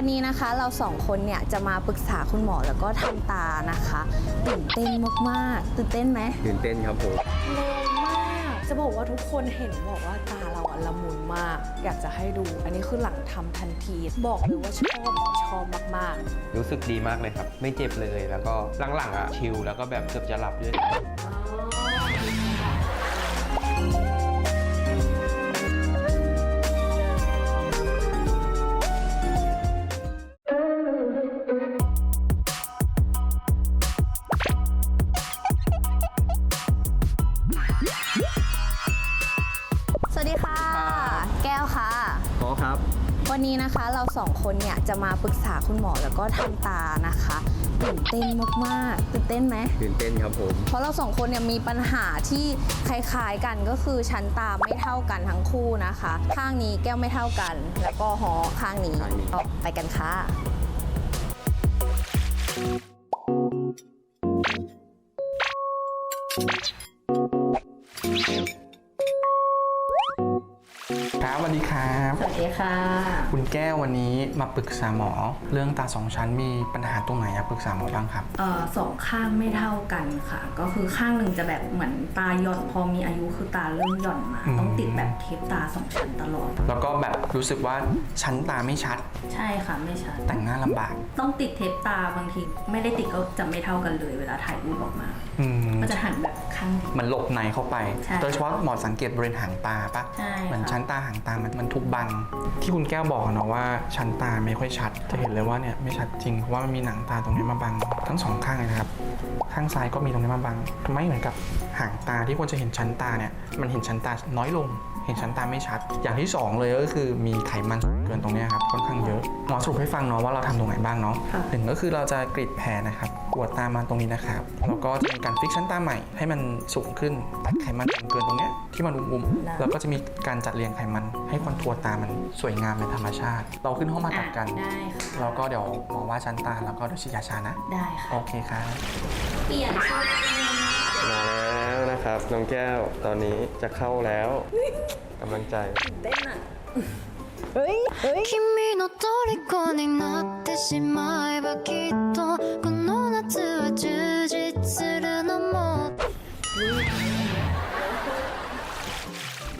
วันนี้นะคะเราสองคนเนี่ยจะมาปรึกษาคุณหมอแล้วก็ทำตานะคะตื่นเต้นมากๆตื่นเต้นไหมตื่นเต้นครับผมเร็วมากจะบอกว่าทุกคนเห็นบอกว่าตาเราอะละมุนมาก อยากจะให้ดู อันนี้คือหลังทำทันที บอกเลยว่าชอบชอบมากรู้สึกดีมากเลยครับ ไม่เจ็บเลยแล้วก็หลังๆอะชิลแล้วก็แบบเกือบจะหลับด้วยส วัสดีค่ะ แก้วค่ะขอครับ วันนี้นะคะเราสองคนเนี่ยจะมาปรึกษาคุณหมอแล้วก็ทำตานะคะตื่นเต้นมากๆตื่นเต้นไหม ตื่นเต้นครับผม เพราะเราสองคนเนี่ยมีปัญหาที่คล้ายๆกันก็คือชั้นตาไม่เท่ากันทั้งคู่นะคะ ข้างนี้แก้วไม่เท่ากัน แล้วก็หอข้างนี้ข้างนี้ก็ไปกันค่ะ แก้ววันนี้มาปรึกษาหมอ เรื่องตาสองชั้นมีปัญหาตรงไหนอะปรึกษาหมอบ้างครับ เอ่อสองข้างไม่เท่ากันค่ะ ก็คือข้างหนึ่งจะแบบเหมือนตาหย่อนพอมีอายุคือตาเริ่มหย่อนมา อืม ต้องติดแบบเทปตาสองชั้นตลอด แล้วก็แบบรู้สึกว่าชั้นตาไม่ชัด ใช่ค่ะไม่ชัดแต่งหน้าลำบาก ต้องติดเทปตาบางทีไม่ได้ติดก็จะไม่เท่ากันเลยเวลาถ่ายรูปออกมา อืม ก็จะหันแบบข้างเดียวมันหลบในเข้าไป ใช่โดยเฉพาะหมอสังเกตบริเวณหางตาปะใช่ค่ะเหมือนชั้นตาหางตามันมันทุกบัง ที่คุณแก้วบอกอะเนาะว่าชั้นตาไม่ค่อยชัด จะเห็นเลยว่าเนี่ยไม่ชัดจริงเพราะว่ามันมีหนังตาตรงนี้มาบังทั้งสองข้างเลยนะครับ ข้างซ้ายก็มีตรงนี้มาบังไม่เหมือนกับ หางตาที่ควรจะเห็นชั้นตาเนี่ยมันเห็นชั้นตาน้อยลง เห็นชั้นตาไม่ชัด อย่างที่สองเลยก็คือมีไขมันเกินตรงเนี้ยครับค่อนข้างเยอะหมอสรุปให้ฟังเนาะว่าเราทำตรงไหนบ้างเนาะค่ะหนึ่งก็คือเราจะกรีดแผลนะครับกวดตามาตรงนี้นะครับแล้วก็จะมีการฟิกชั้นตาใหม่ให้มันสูงขึ้นตัดไขมันเกินตรงเนี้ยที่มันอุ้มๆแล้วก็จะมีการจัดเรียงไขมัน ให้คอนทัวร์ตามันสวยงามเป็นธรรมชาติ เราขึ้นห้องมาตัดกันได้ค่ะแล้วก็เดี๋ยวหมอว่าชั้นตาแล้วก็เดี๋ยวฉีดยาชานะได้ค่ะโอเคครับเปลี่ยนชุดมาแล้ว นะครับ น้องแก้ว ตอนนี้จะเข้าแล้วกำลังใจ 君の虜になってしまえばきっとこの夏は充実するのも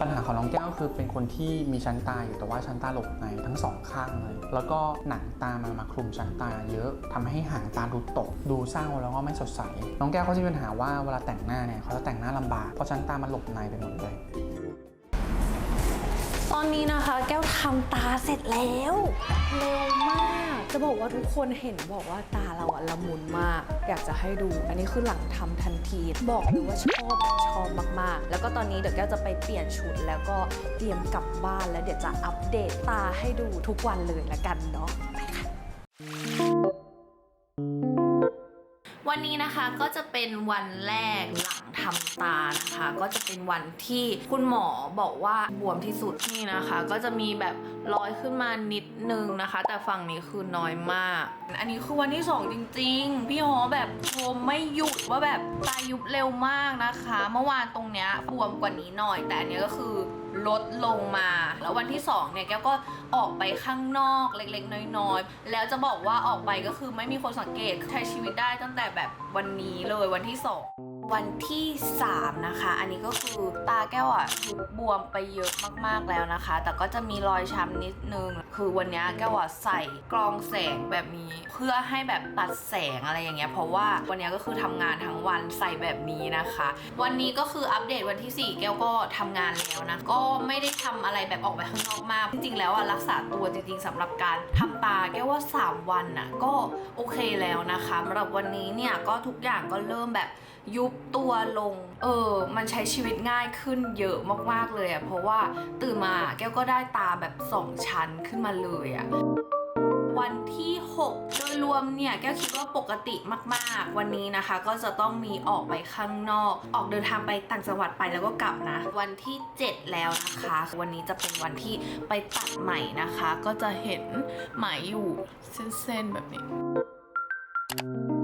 ปัญหาของน้องแก้วคือเป็นคนที่มีชั้นตาอยู่แต่ว่าชั้นตาหลบในทั้งสองข้างเลย แล้วก็หนังตามันมาคลุมชั้นตาเยอะทำให้หางตาดูตก ดูเศร้าแล้วก็ไม่สดใส น้องแก้วเขาจะมีปัญหาว่าเวลาแต่งหน้าเนี่ยเขาจะแต่งหน้าลำบากเพราะชั้นตามันหลบในไปหมดเลย ตอนนี้นะคะ แก้วทำตาเสร็จแล้วเร็ว จะบอกว่าทุกคนเห็นบอกว่าตาเราอะละมุนมาก อยากจะให้ดู อันนี้คือหลังทำทันที บอกเลยว่าชอบชอบมากๆ แล้วก็ตอนนี้เดี๋ยวแก้วจะไปเปลี่ยนชุด แล้วก็เตรียมกลับบ้านแล้วเดี๋ยวจะอัปเดตตาให้ดูทุกวันเลยละกันเนาะ ก็จะเป็นวันแรกหลังทำตานะคะ ก็จะเป็นวันที่คุณหมอบอกว่าบวมที่สุดนี่นะคะ ก็จะมีแบบรอยขึ้นมานิดนึงนะคะ แต่ฝั่งนี้คือน้อยมาก อันนี้คือวันที่สองจริง ๆ พี่ฮอแบบชมไม่หยุดว่าแบบตายุบเร็วมากนะคะ เมื่อวานตรงเนี้ยบวมกว่านี้หน่อย แต่อันนี้ก็คือลดลงมา แล้ววันที่สองเนี่ยแก้วก็ออกไปข้างนอกเล็กๆ น้อยๆ แล้วจะบอกว่าออกไปก็คือไม่มีคนสังเกตใช้ชีวิตได้ตั้งแต่แบบวันนี้เลยวันที่สอง วันที่ 3 นะคะ อันนี้ก็คือตาแก้วอะยุบบวมไปเยอะมากๆแล้วนะคะ แต่ก็จะมีรอยช้ำนิดนึง คือวันนี้แก้วอะใส่กรองแสงแบบนี้ เพื่อให้แบบตัดแสงอะไรอย่างเงี้ยเพราะว่าวันนี้ก็คือทำงานทั้งวันใส่แบบนี้นะคะ วันนี้ก็คืออัปเดตวันที่ 4 แก้วก็ทำงานแล้วนะก็ไม่ได้ทำอะไรแบบออกไปข้างนอกมาก จริงๆ แล้วอะรักษาตัวจริงๆสำหรับการทำตาแก้วว่า 3 วันน่ะก็โอเคแล้วนะคะสำหรับวันนี้เนี่ยก็ทุกอย่างก็เริ่มแบบยุบตัวลง เออ มันใช้ชีวิตง่ายขึ้นเยอะมากๆเลยอะ่ะเพราะว่าตื่นมาแก้วก็ได้ตาแบบสองชั้นขึ้นมาเลยอะ่ะวันที่ 6 โดยรวมเนี่ยแก้วคิดว่าปกติมากๆ วันนี้นะคะ ก็จะต้องมีออกไปข้างนอก ออกเดินทางไปต่างจังหวัดไปแล้วก็กลับนะ วันที่ 7 แล้วนะคะ วันนี้จะเป็นวันที่ไปตัดไหมนะคะ ก็จะเห็นไหมอยู่เส้นๆแบบนี้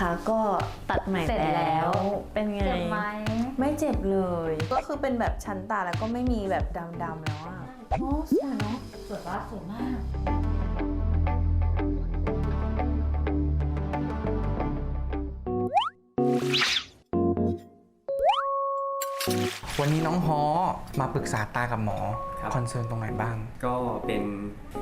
นนี้นะคะก็ตัดใหม่เสร็จแล้ว เป็นไง เจ็บไหมไม่เจ็บเลย ก็คือเป็นแบบชั้นตาแล้วก็ไม่มีแบบดำๆแล้วอะโอ้สวยเนาะสวยปะสวยมาก วันนี้น้องฮอมาปรึกษาตากับหมอ ครับคอนเซิร์นตรงไหนบ้าง ก็เป็น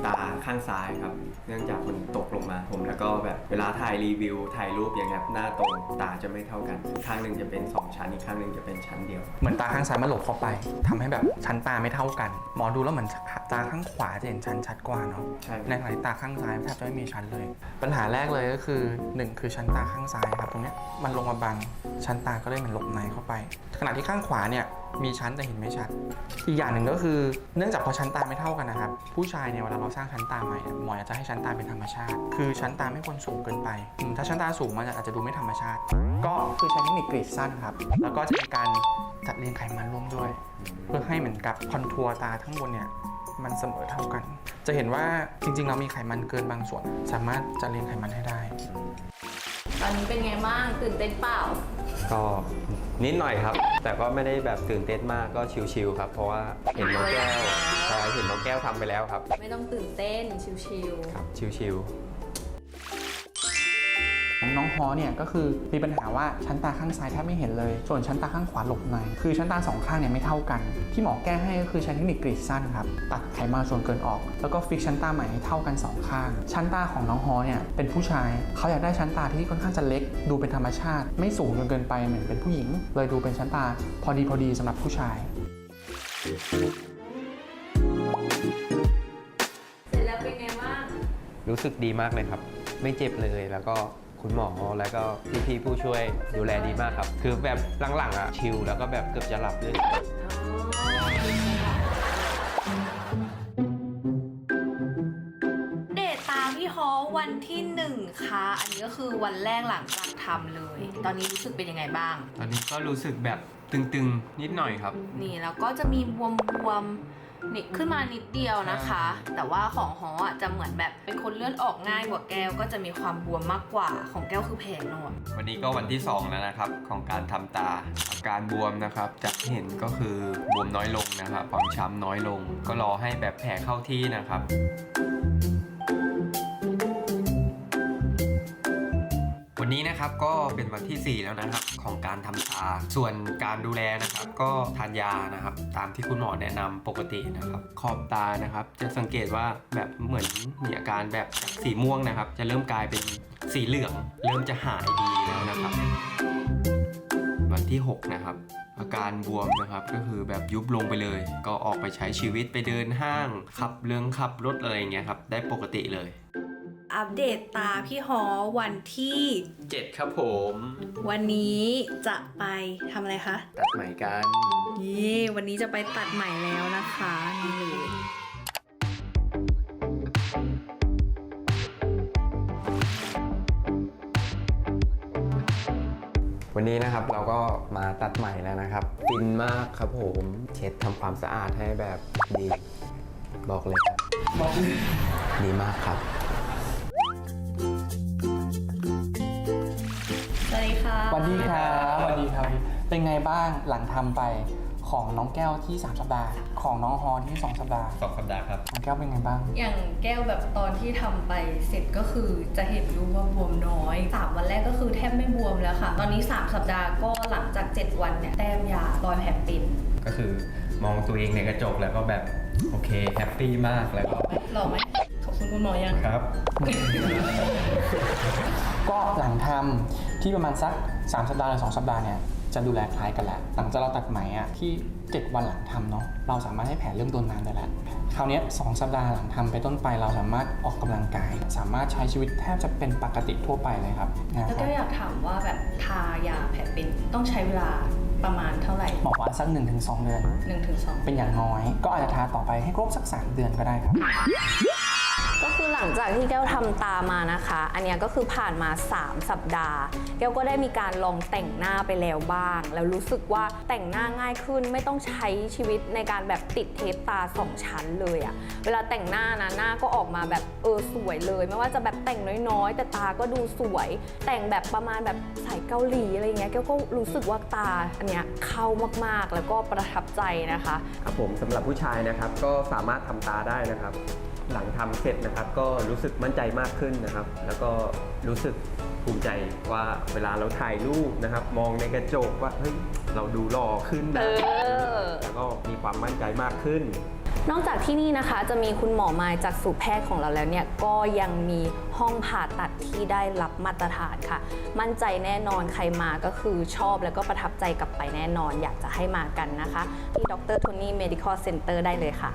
ตาข้างซ้ายครับ เนื่องจากมันตกลงมาผม แล้วก็แบบเวลาถ่ายรีวิวถ่ายรูปอย่างเงี้ยหน้าตรงตาจะไม่เท่ากันอีกข้างหนึ่งจะเป็น 2 ชั้น อีกข้างหนึ่งจะเป็นชั้นเดียว เหมือนตาข้างซ้ายมันหลบเข้าไปทำให้แบบชั้นตาไม่เท่ากัน หมอดูแล้วเหมือนตาข้างขวาจะเห็นชั้นชัดกว่าเนาะใช่ ในขณะที่ตาข้างซ้ายแทบจะไม่มีชั้นเลย ปัญหาแรกเลยก็คือหนึ่งคือชั้นตาข้างซ้ายครับตรงเนี้ยมันลงมาบังชั้นตาก็เลยเหมันหลบในเข้าไป ขณะที่ข้างขวาเนี่ยมีชั้นแต่เห็นไม่ชัด อีกอย่างหนึ่งก็คือเนื่องจากพอชั้นตาไม่เท่ากันนะครับ ผู้ชายเนี่ยเวลาเราสร้างชั้นตาใหม่หมออยากจะให้ชั้นตาเป็นธรรมชาติ คือชั้นตาไม่ควรสูงเกินไป ถ้าชั้นตาสูงมันอาจจะดูไม่ธรรมชาติ ก็คือใช้เทคนิคกรีดสั้นครับ แล้วก็จะมีการจัดเรียงไขมันร่วมด้วย เพื่อให้เหมือนกับคอนทัวร์ตาทั้งบนเนี่ยมันเสมอเท่ากัน จะเห็นว่าจริงๆ เรามีไขมันเกินบางส่วน สามารถจะเรียงไขมันให้ได้ ตอนนี้เป็นไงบ้างตื่นเต้นเปล่า ก็นิดหน่อยครับ แต่ก็ไม่ได้แบบตื่นเต้นมากก็ชิลๆครับ เพราะว่าเห็นน้องแก้วใช่เห็นน้องแก้วทำไปแล้วครับ ไม่ต้องตื่นเต้นชิวครับชิลๆ น้องฮอเนี่ยก็คือมีปัญหาว่าชั้นตาข้างซ้ายแทบไม่เห็นเลย ส่วนชั้นตาข้างขวาหลบใน คือชั้นตาสองข้างเนี่ยไม่เท่ากัน ที่หมอแก้ให้ก็คือใช้เทคนิคกรีดสั้นครับ ตัดไขมันส่วนเกินออก แล้วก็ฟิกชั้นตาใหม่ให้เท่ากันสองข้าง ชั้นตาของน้องฮอเนี่ยเป็นผู้ชาย เขาอยากได้ชั้นตาที่ค่อนข้างจะเล็ก ดูเป็นธรรมชาติ ไม่สูงจนเกินไปเหมือนเป็นผู้หญิง เลยดูเป็นชั้นตา พอดีพอดีสำหรับผู้ชายๆเสร็จแล้วเป็นไงบ้างรู้สึกดีมากเลยครับ ไม่เจ็บเลยแล้วก็ คุณหมอแล้วก็พี่ๆผู้ช่วยดูแลดีมากครับ คือแบบหลังๆอะชิลแล้วก็แบบเกือบจะหลับเลยเดทตามพี่ฮอวันที่หนึ่งค่ะ อันนี้ก็คือวันแรกหลังจากทำเลย ตอนนี้รู้สึกเป็นยังไงบ้าง ตอนนี้ก็รู้สึกแบบตึงๆ นิดหน่อยครับ นี่แล้วก็จะมีบวมบวมๆ นิดขึ้นมานิดเดียวนะคะ แต่ว่าของฮออะจะเหมือนแบบเป็นคนเลือดออกง่ายกว่าแก้วก็จะมีความบวมมากกว่าของแก้วคือแผลหนวดวันนี้ก็วันที่ 2 แล้วนะครับ ของการทำตา อาการบวมนะครับจากที่เห็นก็คือบวมน้อยลงนะครับความช้ำน้อยลง ก็รอให้แบบแผลเข้าที่นะครับ วันนี้นะครับก็เป็นวันที่ 4 แล้วนะครับของการทำตา ส่วนการดูแลนะครับ ก็ทานยานะครับ ตามที่คุณหมอแนะนำปกตินะครับ ขอบตานะครับ จะสังเกตว่าแบบเหมือนมีอาการแบบสีม่วงนะครับ จะเริ่มกลายเป็นสีเหลือง เริ่มจะหายดีแล้วนะครับ วันที่ 6 นะครับอาการบวมนะครับก็คือแบบยุบลงไปเลย ก็ออกไปใช้ชีวิตไปเดินห้างขับเรื่องขับรถอะไรอย่างเงี้ยครับได้ปกติเลย อัปเดตตาพี่ฮอวันที่ 7 ครับผม วันนี้จะไปทำอะไรคะ ตัดใหม่กันเย่วันนี้จะไปตัดใหม่แล้วนะคะนี่เลยวันนี้นะครับเราก็มาตัดใหม่แล้วนะครับฟินมากครับผมเช็ดทำความสะอาดให้แบบดี บอกเลยครับบอกเลยดีมากครับ ค่ะสวัสดีครับสวัสดีครับ เป็นไงบ้างหลังทำไปของน้องแก้วที่ 3 สัปดาห์ ของน้องฮอที่ 2 สัปดาห์สองสัปดาห์ครับน้องแก้วเป็นไงบ้าง อย่างแก้วแบบตอนที่ทำไปเสร็จก็คือจะเห็นรูปว่าบวมน้อย 3 วันแรกก็คือแทบไม่บวมแล้วค่ะ ตอนนี้ 3 สัปดาห์ก็หลังจาก 7 วันเนี่ยแต้มยารอยแผลเป็นก็คือมองตัวเองในกระจกแล้วก็แบบโอเคแฮปปี้มากแล้วก็หล่อไหม ขอบคุณคุณหมอยัง ครับ ก็หลังทำที่ประมาณสัก 3 สัปดาห์หรือ 2 สัปดาห์เนี่ยจะดูแลคล้ายกันแหละหลังจากเราตัดไหมอะที่ 7 วันหลังทำเนาะเราสามารถให้แผลเริ่มโดนน้ำได้แล้วคราวเนี้ยสองสัปดาห์หลังทำไปต้นไปเราสามารถออกกำลังกาย สามารถใช้ชีวิตแทบจะเป็นปกติทั่วไปเลยครับนะแล้วครัก็บ อยากถามว่าแบบทายาแผลเป็นต้องใช้เวลาประมาณเท่าไหร่บอกว่าสัก 1-2 เดือน 1-2 เป็นอย่างน้อย ก็อาจจะทาต่อไปให้ครบสัก 3 เดือนก็ได้ครับ ก็คือหลังจากที่แก้วทำตามานะคะ อันนี้ก็คือผ่านมา 3 สัปดาห์ แก้วก็ได้มีการลองแต่งหน้าไปแล้วบ้าง แล้วรู้สึกว่าแต่งหน้าง่ายขึ้นไม่ต้องใช้ชีวิตในการแบบติดเทปตา2ชั้นเลยอะเวลาแต่งหน้านะหน้าก็ออกมาแบบเออสวยเลย ไม่ว่าจะแบบแต่งน้อยๆ แต่ตาก็ดูสวย แต่งแบบประมาณแบบสายเกาหลีอะไรเงี้ยแก้วก็รู้สึกว่าตาอันเนี้ยเข้ามากๆแล้วก็ประทับใจนะคะ ครับผมสำหรับผู้ชายนะครับก็สามารถทำตาได้นะครับ หลังทำเสร็จนะครับ ก็รู้สึกมั่นใจมากขึ้นนะครับ แล้วก็รู้สึกภูมิใจว่าเวลาเราถ่ายรูปนะครับ มองในกระจกว่าเฮ้ยเราดูหล่อขึ้นนะเออแล้วก็มีความมั่นใจมากขึ้น นอกจากที่นี่นะคะ จะมีคุณหมอมายจากสูแพทย์ของเราแล้วเนี่ยก็ยังมีห้องผ่าตัดที่ได้รับมาตรฐานค่ะ มั่นใจแน่นอนใครมาก็คือชอบแล้วก็ประทับใจกลับไปแน่นอน อยากจะให้มากันนะคะที่ดรโทนี่ Medical Center ได้เลยค่ะ